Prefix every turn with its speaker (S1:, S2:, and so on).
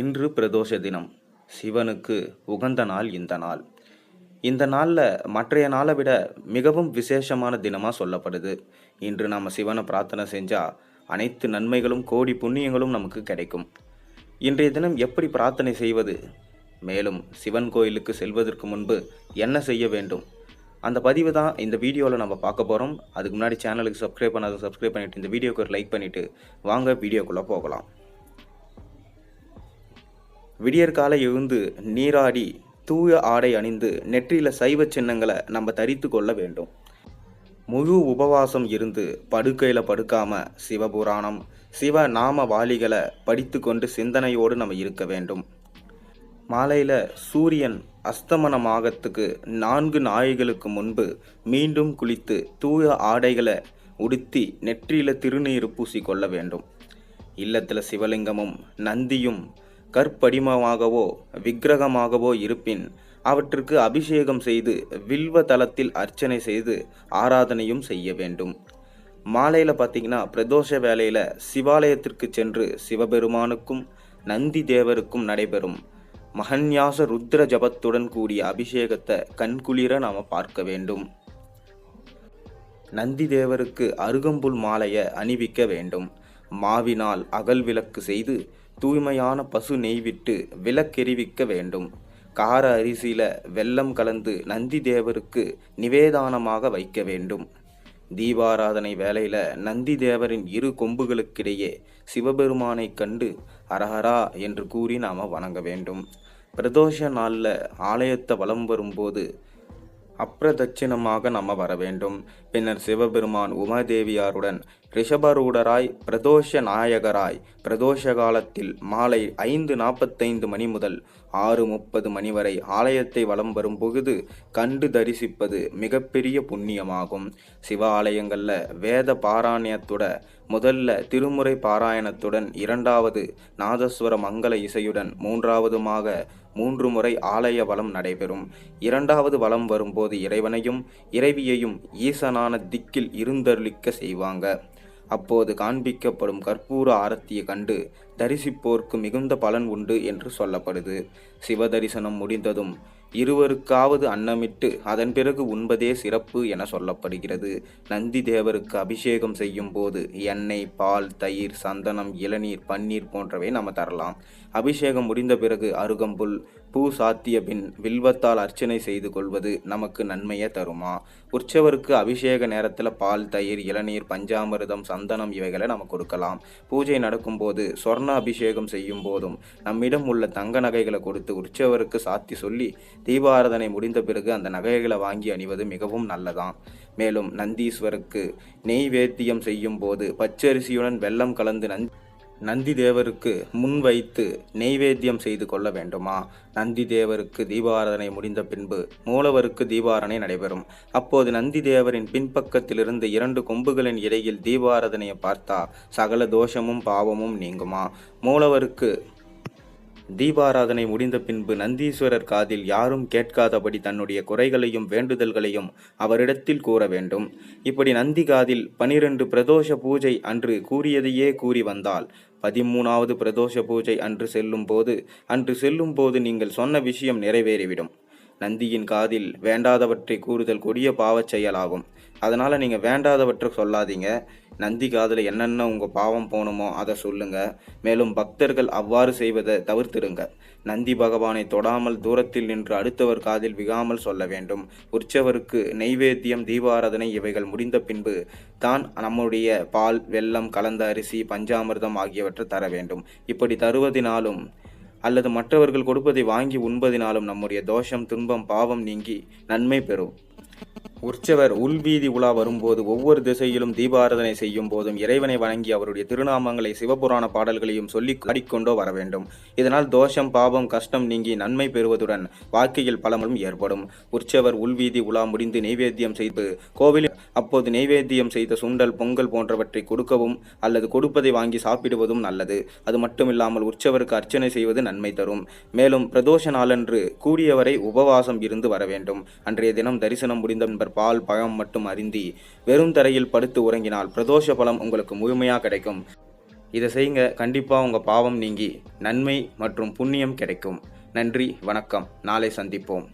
S1: இன்று பிரதோஷ தினம். சிவனுக்கு உகந்த நாள் இந்த நாள். இந்த நாளில் மற்றைய நாளை விட மிகவும் விசேஷமான தினமாக சொல்லப்படுது. இன்று நாம் சிவனை பிரார்த்தனை செஞ்சால் அனைத்து நன்மைகளும் கோடி புண்ணியங்களும் நமக்கு கிடைக்கும். இன்றைய தினம் எப்படி பிரார்த்தனை செய்வது? மேலும் சிவன் கோயிலுக்கு செல்வதற்கு முன்பு என்ன செய்ய வேண்டும்? அந்த பதிவு தான் இந்த வீடியோவில் நம்ம பார்க்க போகிறோம் அதுக்கு முன்னாடி சேனலுக்கு சப்ஸ்கிரைப் பண்ணாத சப்ஸ்கிரைப் பண்ணிவிட்டு இந்த வீடியோக்கு ஒரு லைக் பண்ணிவிட்டு வாங்க வீடியோக்குள்ளே போகலாம். விடியற்காலை எழுந்து நீராடி தூய ஆடை அணிந்து நெற்றியில் சைவ சின்னங்களை நம்ம தரித்து கொள்ள வேண்டும். முழு உபவாசம் இருந்து படுக்கையில் படுக்காமல் சிவபுராணம் சிவ நாம வாளிகளை படித்து கொண்டு சிந்தனையோடு நம்ம இருக்க வேண்டும். மாலையில் சூரியன் அஸ்தமனமாகத்துக்கு நான்கு நாய்களுக்கு முன்பு மீண்டும் குளித்து தூய ஆடைகளை உடுத்தி நெற்றியில் திருநீர் பூசி கொள்ள வேண்டும். இல்லத்தில் சிவலிங்கமும் நந்தியும் கற்படிமமாகவோ விக்கிரகமாகவோ இருப்பின் அவற்றுக்கு அபிஷேகம் செய்து வில்வ தலத்தில் அர்ச்சனை செய்து ஆராதனையும் செய்ய வேண்டும். மாலையில் பார்த்தீங்கன்னா பிரதோஷ வேலையில் சிவாலயத்திற்கு சென்று சிவபெருமானுக்கும் நந்தி தேவருக்கும் நடைபெறும் மகன்யாச ருத்ர ஜபத்துடன் கூடிய அபிஷேகத்தை கண்குளிர நாம் பார்க்க வேண்டும். நந்தி தேவருக்கு அருகம்புல் மாலையை அணிவிக்க வேண்டும். மாவினால் அகல் விளக்கு செய்து தூய்மையான பசு நெய் விட்டு விளக்கெரிவிக்க வேண்டும். கார அரிசியில வெல்லம் கலந்து நந்தி தேவருக்கு நிவேதானமாக வைக்க வேண்டும். தீபாராதனை வேளையில நந்தி தேவரின் இரு கொம்புகளுக்கிடையே சிவபெருமானை கண்டு அரஹரா என்று கூறி நாம வணங்க வேண்டும். பிரதோஷ நாளில் ஆலயத்தை வலம் வரும்போது அப்பிரதட்சிணமாக நம்ம வர வேண்டும் பின்னர் சிவபெருமான் உமாதேவியாருடன் ரிஷபரூடராய் பிரதோஷ நாயகராய் பிரதோஷ காலத்தில் மாலை ஐந்து நாற்பத்தைந்து மணி முதல் ஆறு முப்பது மணி வரை ஆலயத்தை வலம் வரும் பொழுது கண்டு தரிசிப்பது மிகப்பெரிய புண்ணியமாகும். சிவ ஆலயங்களில் வேத பாராயணத்துட முதல்ல திருமுறை பாராயணத்துடன் இரண்டாவது நாதஸ்வர மங்கள இசையுடன் மூன்றாவதுமாக மூன்று முறை ஆலய வளம் நடைபெறும். இரண்டாவது வளம் வரும்போது இறைவனையும் இறைவியையும் ஈசனான திக்கில் இருந்தருளிக்க செய்வாங்க. அப்போது காண்பிக்கப்படும் கற்பூர ஆரத்தியை கண்டு தரிசிப்போர்க்கு மிகுந்த பலன் உண்டு என்று சொல்லப்படுது. சிவ தரிசனம் முடிந்ததும் இருவருக்காவது அன்னமிட்டு அதன் பிறகு உண்பதே சிறப்பு என சொல்லப்படுகிறது. நந்தி தேவருக்கு அபிஷேகம் செய்யும் போது எண்ணெய் பால் தயிர் சந்தனம் இளநீர் பன்னீர் போன்றவை நம்ம தரலாம். அபிஷேகம் முடிந்த பிறகு அருகம்புல் பூ சாத்திய பின் வில்வத்தால் அர்ச்சனை செய்து கொள்வது நமக்கு நன்மையை தருமா? உற்சவருக்கு அபிஷேக நேரத்தில் பால் தயிர் இளநீர் பஞ்சாமிரதம் சந்தனம் இவைகளை நம்ம கொடுக்கலாம். பூஜை நடக்கும்போது சொர்ண அபிஷேகம் செய்யும் போதும் நம்மிடம் உள்ள தங்க நகைகளை கொடுத்து உற்சவருக்கு சாத்தி சொல்லி தீபாராதனை முடிந்த பிறகு அந்த நகைகளை வாங்கி அணிவது மிகவும் நல்லதாம். மேலும் நந்தீஸ்வருக்கு நெய்வேத்தியம் செய்யும் போது பச்சரிசியுடன் வெல்லம் கலந்து நந்தி நந்தி தேவருக்கு முன் வைத்து நெய்வேத்தியம் செய்து கொள்ள வேண்டுமா? நந்தி தேவருக்கு தீபாராதனை முடிந்த பின்பு மூலவருக்கு தீபாரணை நடைபெறும். அப்போது நந்தி தேவரின் பின்பக்கத்திலிருந்து இரண்டு கொம்புகளின் இடையில் தீபாராதனையை பார்த்தா சகல தோஷமும் பாவமும் நீங்குமா? மூலவருக்கு தீபாராதனை முடிந்த பின்பு நந்தீஸ்வரர் காதில் யாரும் கேட்காதபடி தன்னுடைய குறைகளையும் வேண்டுதல்களையும் அவரிடத்தில் கூற வேண்டும். இப்படி நந்தி காதில் பனிரெண்டு பிரதோஷ பூஜை அன்று கூறியதையே கூறி வந்தால் பதிமூணாவது பிரதோஷ பூஜை அன்று செல்லும் போது அன்று செல்லும் போது நீங்கள் சொன்ன விஷயம் நிறைவேறிவிடும். நந்தியின் காதில் வேண்டாதவற்றை கூறுதல் கொடிய பாவச் செயலாகும். அதனால் நீங்கள் வேண்டாதவற்றை சொல்லாதீங்க. நந்தி காதில் என்னென்ன உங்கள் பாவம் போகணுமோ அதை சொல்லுங்கள் மேலும் பக்தர்கள் அவ்வாறு செய்வதை தவிர்த்திடுங்க. நந்தி பகவானை தொடாமல் தூரத்தில் நின்று அடுத்தவர் காதில் விகாமல் சொல்ல வேண்டும். உற்சவருக்கு நெய்வேத்தியம் தீபாராதனை இவைகள் முடிந்த பின்பு தான் நம்முடைய பால் வெல்லம் கலந்த அரிசி பஞ்சாமிர்தம் ஆகியவற்றை தர வேண்டும். இப்படி தருவதினாலும் அல்லது மற்றவர்கள் கொடுப்பதை வாங்கி உண்பதினாலும் நம்முடைய தோஷம் துன்பம் பாவம் நீங்கி நன்மை பெறும். உற்சவர் உள்வீதி உலா வரும்போது ஒவ்வொரு திசையிலும் தீபாராதனை செய்யும் போதும் இறைவனை வணங்கி அவருடைய திருநாமங்களை சிவபுராண பாடல்களையும் சொல்லி ஆடிக்கொண்டோ வர வேண்டும். இதனால் தோஷம் பாவம் கஷ்டம் நீங்கி நன்மை பெறுவதுடன் வாழ்க்கையில் பலமும் ஏற்படும். உற்சவர் உள்வீதி உலா முடிந்து நெய்வேத்தியம் செய்து கோவிலில் அப்போது நெய்வேத்தியம் செய்த சுண்டல் பொங்கல் போன்றவற்றை கொடுக்கவும் அல்லது கொடுப்பதை வாங்கி சாப்பிடுவதும் நல்லது. அது மட்டுமில்லாமல் உற்சவருக்கு அர்ச்சனை செய்வது நன்மை தரும். மேலும் பிரதோஷ நாளன்று கூடியவரை உபவாசம் இருந்து வர வேண்டும். அன்றைய தினம் தரிசனம் முடிந்த நண்பர் பால் பழம் மட்டும் அருந்தி வெறும் தரையில் படுத்து உறங்கினால் பிரதோஷ பலம் உங்களுக்கு முழுமையாக கிடைக்கும். இதை செய்யுங்க கண்டிப்பாக உங்கள் பாவம் நீங்கி நன்மை மற்றும் புண்ணியம் கிடைக்கும். நன்றி வணக்கம். நாளை சந்திப்போம்.